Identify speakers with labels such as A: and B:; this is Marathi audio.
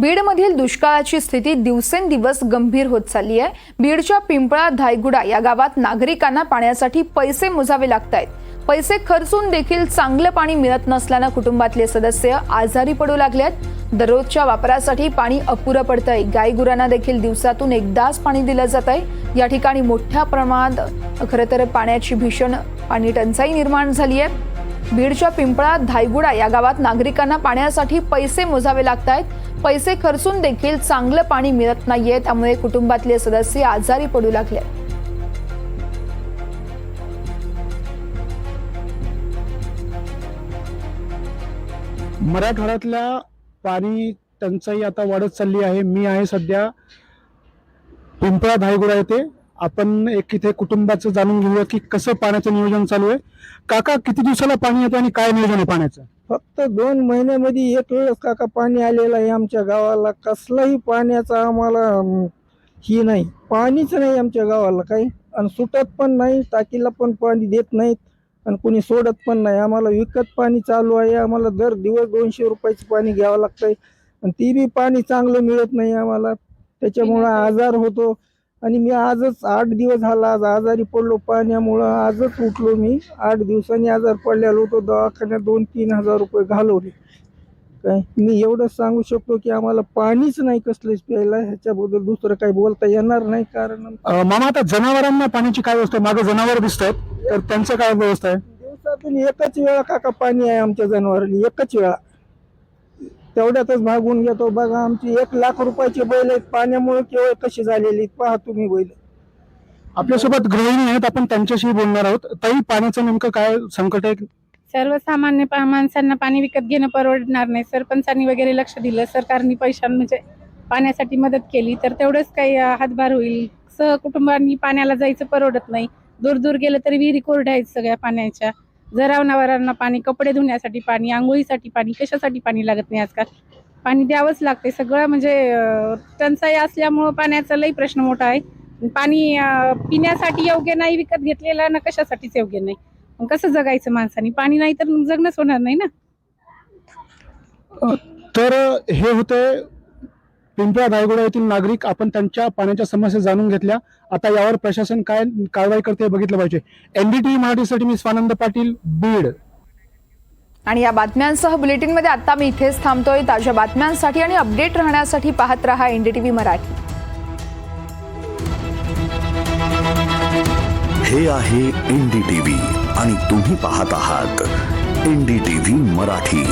A: बीडमधील दुष्काळाची स्थिती दिवसेंदिवस गंभीर होत चालली आहे. बीडच्या पिंपळा धायगुडा या गावात नागरिकांना पाण्यासाठी पैसे मोजावे लागत आहेत पैसे खर्चून देखील चांगलं पाणी मिळत नसल्यानं कुटुंबातले सदस्य आजारी पडू लागले आहेत. दररोजच्या वापरासाठी पाणी अपुरं पडतंय. गायगुरांना देखील दिवसातून एकदाच पाणी दिलं जात आहे या ठिकाणी मोठ्या प्रमाणात खरं तर पाण्याची भीषण पाणी टंचाई निर्माण झाली आहे. बीडच्या पिंपळा धायगुडा या गावात नागरिकांना पाण्यासाठी पैसे मोजावे लागत आहेत पैसे खर्चून देखील चांगलं पाणी मिळत नाहीये त्यामुळे कुटुंबातले सदस्य आजारी पडू लागले.
B: मराठवाड्यातल्या पाणी टंचाई आता वाढत चालली आहे. मी आहे सध्या पिंपळा धायगुडा येथे. आपण एक इथे कुटुंबाचं जाणून घेऊया की कसं पाण्याचं नियोजन चालू आहे. काका किती दिवसाला पाणी येतं आणि काय नियोजन आहे पाण्याचं?
C: फक्त दोन महिन्यामध्ये एक वेळेस काका पाणी आलेलं आहे आमच्या गावाला. कसलाही पाण्याचा आम्हाला ही नाही. पाणीच नाही आमच्या गावाला काही. आणि सुटत पण नाही टाकीला पण पाणी देत नाहीत. आणि कोणी सोडत पण नाही. आम्हाला विकत पाणी चालू आहे. आम्हाला दर दिवस दोनशे रुपयाचं पाणी घ्यावं लागतंय. आणि ती बी पाणी चांगलं मिळत नाही आम्हाला. त्याच्यामुळं आजार होतो. आणि मी आजच आठ दिवस झाला आज आजारी पडलो. पाण्यामुळं आजच उठलो मी. आठ दिवसांनी आजार पडलेलो होतो. दवाखान्यात दोन तीन हजार रुपये घालवले. काय? मी एवढंच सांगू शकतो की आम्हाला पाणीच नाही कसलंच प्यायला. ह्याच्याबद्दल दुसरं काही बोलता येणार नाही. कारण
B: मामा आता जनावरांना पाण्याची काय व्यवस्था मागे जनावर दिसत आहेत तर त्यांचं काय व्यवस्था आहे?
C: दिवसातून एकच वेळा काका पाणी आहे आमच्या जनावरांनी. एकच वेळा. तेवढ्यातच भागून घेतो. बघा आमची एक लाख रुपयाची बैल आहेत. पाण्यामुळे केवळ कशी झालेली. पहा तुम्ही बैल.
B: आपल्यासोबत गृहिणी आहेत. आपण त्यांच्याशी बोलणार आहोत. ताई पाण्याचं नेमकं काय संकट आहे?
D: सर्वसामान्य पा- माणसांना पाणी विकत घेणं परवडणार नाही. सरपंचांनी वगैरे लक्ष दिलं. सरकारने पैशां म्हणजे पाण्यासाठी मदत केली तर तेवढंच काही अं, हातभार होईल. सहकुटुंबांनी पाण्याला जायचं परवडत नाही. दूर दूर गेलं तरी विहिरी कोरड्या आहेत सगळ्या पाण्याच्या. जनावरांना पाणी कपडे धुण्यासाठी पाणी आंघोळीसाठी पाणी कशासाठी पाणी लागत नाही आजकाल? पाणी द्यावंच लागते. सगळं म्हणजे टंचाई असल्यामुळं पाण्याचा लई प्रश्न मोठा आहे. पाणी पिण्यासाठी योग्य नाही विकत घेतलेलं ना कशासाठीच योग्य नाही. मग कसं जगायचं माणसाने? पाणी नाही तर मग जगणंच होणार नाही ना?
B: तर हे होते पिंपळा धायगुडा येथील नागरिक आपण त्यांच्या पाण्याच्या समस्या जाणून घेतल्या. आता यावर प्रशासन काय कारवाई करते हे बघितलं पाहिजे. एनडीटीव्ही मराठीसाठी मी स्वानंद पाटील बीड.
A: आणि या बातम्यांसह बुलेटिनमध्ये आता मी इथेच थांबतोय. ताज्या बातम्यांसाठी आणि अपडेट राहण्यासाठी पाहत रहा एनडीटीव्ही मराठी.
E: हे आहे एनडीटीव्ही आणि तुम्ही पाहत आहात एनडीटीव्ही मराठी.